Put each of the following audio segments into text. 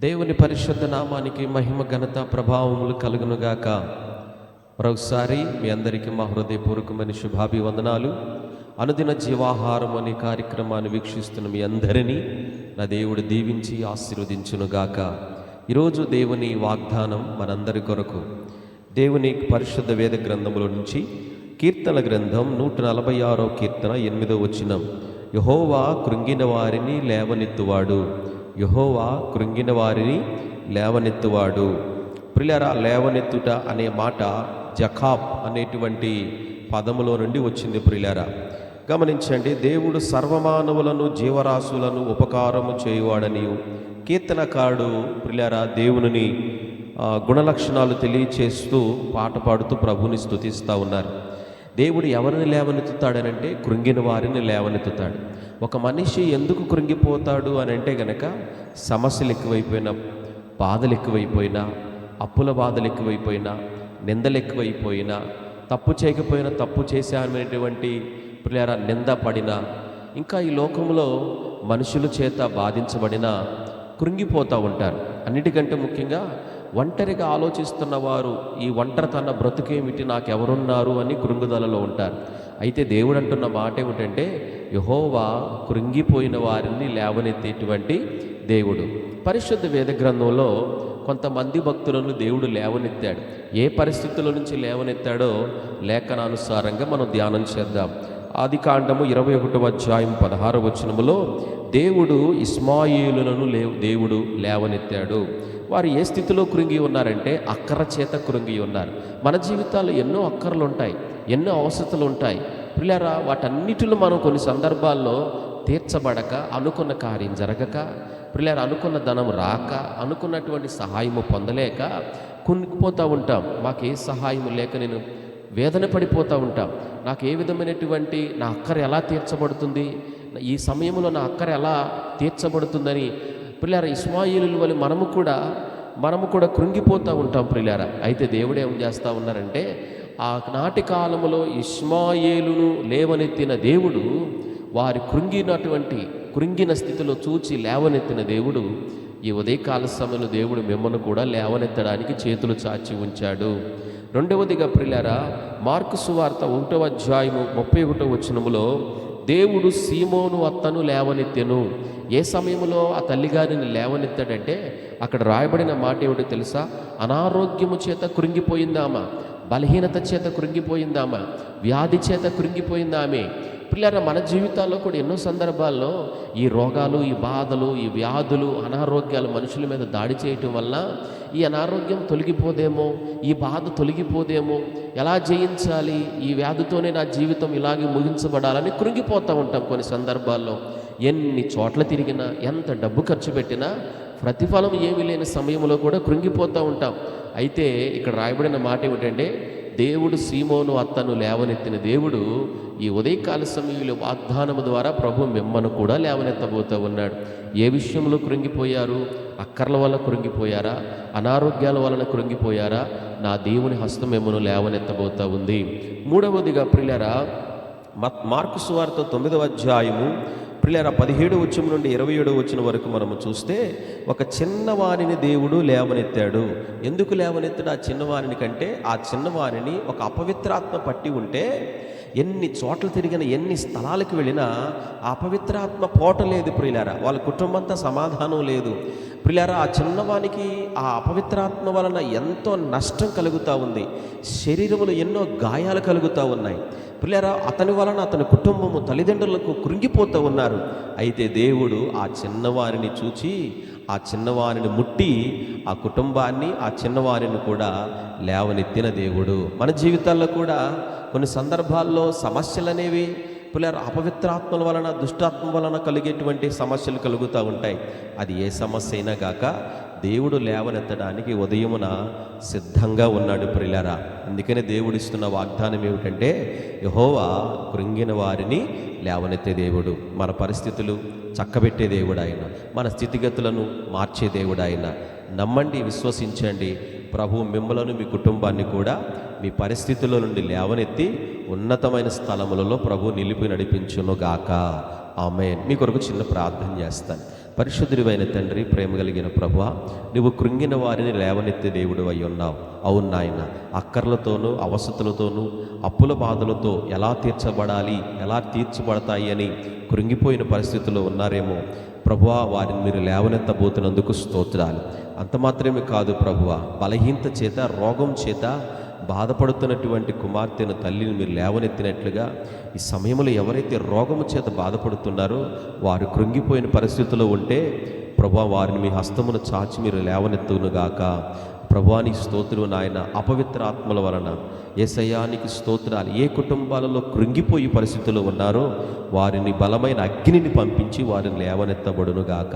దేవుని పరిశుద్ధ నామానికి మహిమ ఘనత ప్రభావములు కలుగునుగాక. మరొకసారి మీ అందరికీ మా హృదయపూర్వకమైన శుభాభివందనాలు. అనుదిన జీవాహారం అనే కార్యక్రమాన్ని వీక్షిస్తున్న మీ అందరినీ నా దేవుడు దీవించి ఆశీర్వదించునుగాక. ఈరోజు దేవుని వాగ్దానం మనందరి కొరకు. దేవుని పరిశుద్ధ వేద గ్రంథముల నుంచి కీర్తన గ్రంథం నూట నలభై ఆరో కీర్తన ఎనిమిదో వచ్చినం యహోవా కృంగిన వారిని లేవనెత్తువాడు. యహోవా కృంగిన వారిని లేవనెత్తువాడు. ప్రిలరా లేవనెత్తుట అనే మాట జఖాప్ అనేటువంటి పదములో నుండి వచ్చింది ప్రిలరా. గమనించండి దేవుడు సర్వమానవులను జీవరాశులను ఉపకారము చేయువాడని కీర్తనకారుడు ప్రిలరా దేవుని గుణలక్షణాలు తెలియచేస్తూ పాట పాడుతూ ప్రభుని స్థుతిస్తూ ఉన్నారు. దేవుడు ఎవరిని లేవనెత్తుతాడనంటే కృంగిన వారిని లేవనెత్తుతాడు. ఒక మనిషి ఎందుకు కృంగిపోతాడు అని అంటే గనక సమస్యలు ఎక్కువైపోయినా బాధలు ఎక్కువైపోయినా అప్పుల బాధలు ఎక్కువైపోయినా నిందలు ఎక్కువైపోయినా తప్పు చేయకపోయినా తప్పు చేశామనేటువంటి పిల్లరా నింద పడినా ఇంకా ఈ లోకంలో మనుషుల చేత బాధించబడిన కృంగిపోతూ ఉంటారు. అన్నిటికంటే ముఖ్యంగా ఒంటరిగా ఆలోచిస్తున్న వారు ఈ ఒంటరితన బ్రతుకేమిటి నాకెవరున్నారు అని కృంగుదలలో ఉంటారు. అయితే దేవుడు అంటున్న మాట ఏమిటంటే యహోవా కృంగిపోయిన వారిని లేవనెత్తేటువంటి దేవుడు. పరిశుద్ధ వేద గ్రంథంలో కొంతమంది భక్తులను దేవుడు లేవనెత్తాడు. ఏ పరిస్థితుల నుంచి లేవనెత్తాడో లేఖనానుసారంగా మనం ధ్యానం చేద్దాం. ఆది కాండము ఇరవై ఒకటవ అధ్యాయం పదహారు వచనములో దేవుడు ఇస్మాయిలులను లేవు దేవుడు లేవనెత్తాడు. వారు ఏ స్థితిలో కృంగి ఉన్నారంటే అక్కర చేత కృంగి ఉన్నారు. మన జీవితాల్లో ఎన్నో అక్కర్లుంటాయి ఎన్నో అవసరతలు ఉంటాయి పిల్లరా వాటన్నిటిలో మనం కొన్ని సందర్భాల్లో తీర్చబడక అనుకున్న కార్యం జరగక పిల్లలు అనుకున్న ధనం రాక అనుకున్నటువంటి సహాయము పొందలేక కునికిపోతూ ఉంటాం. మాకు ఏ సహాయం లేక నేను వేదన పడిపోతూ ఉంటాం. నాకు ఏ విధమైనటువంటి నా అక్కర ఎలా తీర్చబడుతుంది? ఈ సమయంలో నా అక్కర ఎలా తీర్చబడుతుందని పిల్లారా ఇస్మాయిలు వల్ల మనము కూడా మనము కూడా కృంగిపోతూ ఉంటాం ప్రిలారా. అయితే దేవుడు ఏం చేస్తూ ఉన్నారంటే ఆ నాటి కాలములో ఇస్మాయేలును లేవనెత్తిన దేవుడు వారి కృంగినటువంటి కృంగిన స్థితిలో చూచి లేవనెత్తిన దేవుడు ఈ ఉదయకాల సమయంలో దేవుడు మిమ్మల్ని కూడా లేవనెత్తడానికి చేతులు చాచి ఉంచాడు. రెండవదిగా ప్రిలారా మార్కు సువార్త ఒకటవ అధ్యాయము ముప్పై ఒకటో వచనములో దేవుడు సీమోను అత్తను లేవనెత్తెను. ఏ సమయంలో ఆ తల్లిగారిని లేవనెత్తాడంటే అక్కడ రాయబడిన మాట ఏమిటో తెలుసా? అనారోగ్యము చేత కృంగిపోయిందామా? బలహీనత చేత కృంగిపోయిందామా వ్యాధి చేత కృంగిపోయిందామే పిల్లల మన జీవితాల్లో కూడా ఎన్నో సందర్భాల్లో ఈ రోగాలు ఈ బాధలు ఈ వ్యాధులు అనారోగ్యాలు మనుషుల మీద దాడి చేయటం వల్ల ఈ అనారోగ్యం తొలగిపోదేమో ఈ బాధ తొలగిపోదేమో ఎలా జయించాలి ఈ వ్యాధితోనే నా జీవితం ఇలాగే ముగించబడాలని కృంగిపోతూ ఉంటాం కొన్ని సందర్భాల్లో. ఎన్ని చోట్ల తిరిగినా ఎంత డబ్బు ఖర్చు పెట్టినా ప్రతిఫలం ఏమీ లేని సమయంలో కూడా కృంగిపోతూ ఉంటాం. అయితే ఇక్కడ రాయబడిన మాట ఏమిటంటే దేవుడు సీమోను అత్తను లేవనెత్తిన దేవుడు ఈ ఉదయకాల సమయంలో వాగ్దానము ద్వారా ప్రభు మిమ్మను కూడా లేవనెత్తబోతూ ఉన్నాడు. ఏ విషయంలో కృంగిపోయారు? అక్కర్ల వల్ల కృంగిపోయారా? అనారోగ్యాల వలన కృంగిపోయారా? నా దేవుని హస్తం మిమ్మను లేవనెత్తబోతూ ఉంది. మూడవదిగా ప్రిలరా మత్ మార్కు సువార్త తొమ్మిదవ అధ్యాయము ప్రిలర పదిహేడు వచ్చిన నుండి ఇరవై ఏడు వచ్చిన వరకు మనము చూస్తే ఒక చిన్నవారిని దేవుడు లేవనెత్తాడు. ఎందుకు లేవనెత్తాడు? ఆ చిన్నవారిని కంటే ఆ చిన్నవారిని ఒక అపవిత్రాత్మ పట్టి ఉంటే ఎన్ని చోట్ల తిరిగిన ఎన్ని స్థలాలకు వెళ్ళినా ఆ అపవిత్రాత్మ పోటలేదు ప్రియులారా. వాళ్ళ కుటుంబంతో సమాధానం లేదు. ప్రియులారా ఆ చిన్నవానికి ఆ అపవిత్రాత్మ వలన ఎంతో నష్టం కలుగుతూ ఉంది. శరీరములు ఎన్నో గాయాలు కలుగుతూ ఉన్నాయి. పిల్లరా అతని వలన అతని కుటుంబము తల్లిదండ్రులకు కృంగిపోతూ ఉన్నారు. అయితే దేవుడు ఆ చిన్నవారిని చూచి ఆ చిన్నవారిని ముట్టి ఆ కుటుంబాన్ని ఆ చిన్నవారిని కూడా లేవనెత్తిన దేవుడు. మన జీవితాల్లో కూడా కొన్ని సందర్భాల్లో సమస్యలు అనేవి పిల్లలు అపవిత్రాత్మల వలన దుష్టాత్మ వలన కలిగేటువంటి సమస్యలు కలుగుతూ ఉంటాయి. అది ఏ సమస్య అయినా గాక దేవుడు లేవనెత్తడానికి ఉదయమున సిద్ధంగా ఉన్నాడు ప్రిలారా అందుకనే దేవుడు ఇస్తున్న వాగ్దానం ఏమిటంటే యహోవా కృంగిన వారిని లేవనెత్తే దేవుడు మన పరిస్థితులు చక్కబెట్టే దేవుడు ఆయన మన స్థితిగతులను మార్చే దేవుడు ఆయన. నమ్మండి విశ్వసించండి ప్రభు మిమ్మలను మీ కుటుంబాన్ని కూడా మీ పరిస్థితుల నుండి లేవనెత్తి ఉన్నతమైన స్థలములలో ప్రభు నిలిపి నడిపించునుగాక. ఆమె మీ కొరకు చిన్న ప్రార్థన చేస్తాను. పరిశుద్ధుడివైన తండ్రి ప్రేమ కలిగిన ప్రభు నువ్వు కృంగిన వారిని లేవనెత్తే దేవుడు అయి ఉన్నావు. అవును నాయన అక్కర్లతోనూ అవసతులతోనూ అప్పుల బాధలతో ఎలా తీర్చబడాలి ఎలా తీర్చబడతాయి అని కృంగిపోయిన పరిస్థితుల్లో ఉన్నారేమో. ప్రభువా వారిని మీరు లేవనెత్తబోతున్నందుకు స్తోత్రాలు. అంత మాత్రమే కాదు ప్రభువ బలహీనత చేత రోగం చేత బాధపడుతున్నటువంటి కుమార్తెను తల్లిని మీరు లేవనెత్తినట్లుగా ఈ సమయంలో ఎవరైతే రోగము చేత బాధపడుతున్నారో వారు కృంగిపోయిన పరిస్థితిలో ఉంటే ప్రభా వారిని మీ హస్తమును చాచి మీరు లేవనెత్తునుగాక ప్రభాని స్తోత్రులు నాయన. అపవిత్ర ఆత్మల వలన ఏసయానికి స్తోత్రాలు. ఏ కుటుంబాలలో కృంగిపోయి పరిస్థితులు ఉన్నారో వారిని బలమైన అగ్నిని పంపించి వారిని లేవనెత్తబడునుగాక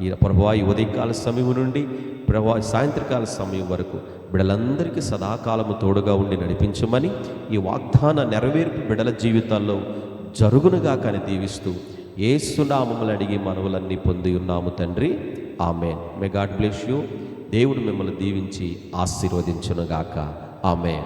ఈ ప్రభా ఈ ఉదయకాల సమయం నుండి ప్రభా సాయంత్రకాల సమయం వరకు బిడలందరికీ సదాకాలము తోడుగా ఉండి నడిపించమని ఈ వాగ్దాన నెరవేర్పు బిడల జీవితాల్లో జరుగునుగా కానీ దీవిస్తూ ఏసునామములు అడిగి మనవులన్నీ పొంది ఉన్నాము తండ్రి. ఆమె మే గాడ్ బ్లెస్ యూ. దేవుడు మిమ్మల్ని దీవించి ఆశీర్వదించునుగాక. ఆమె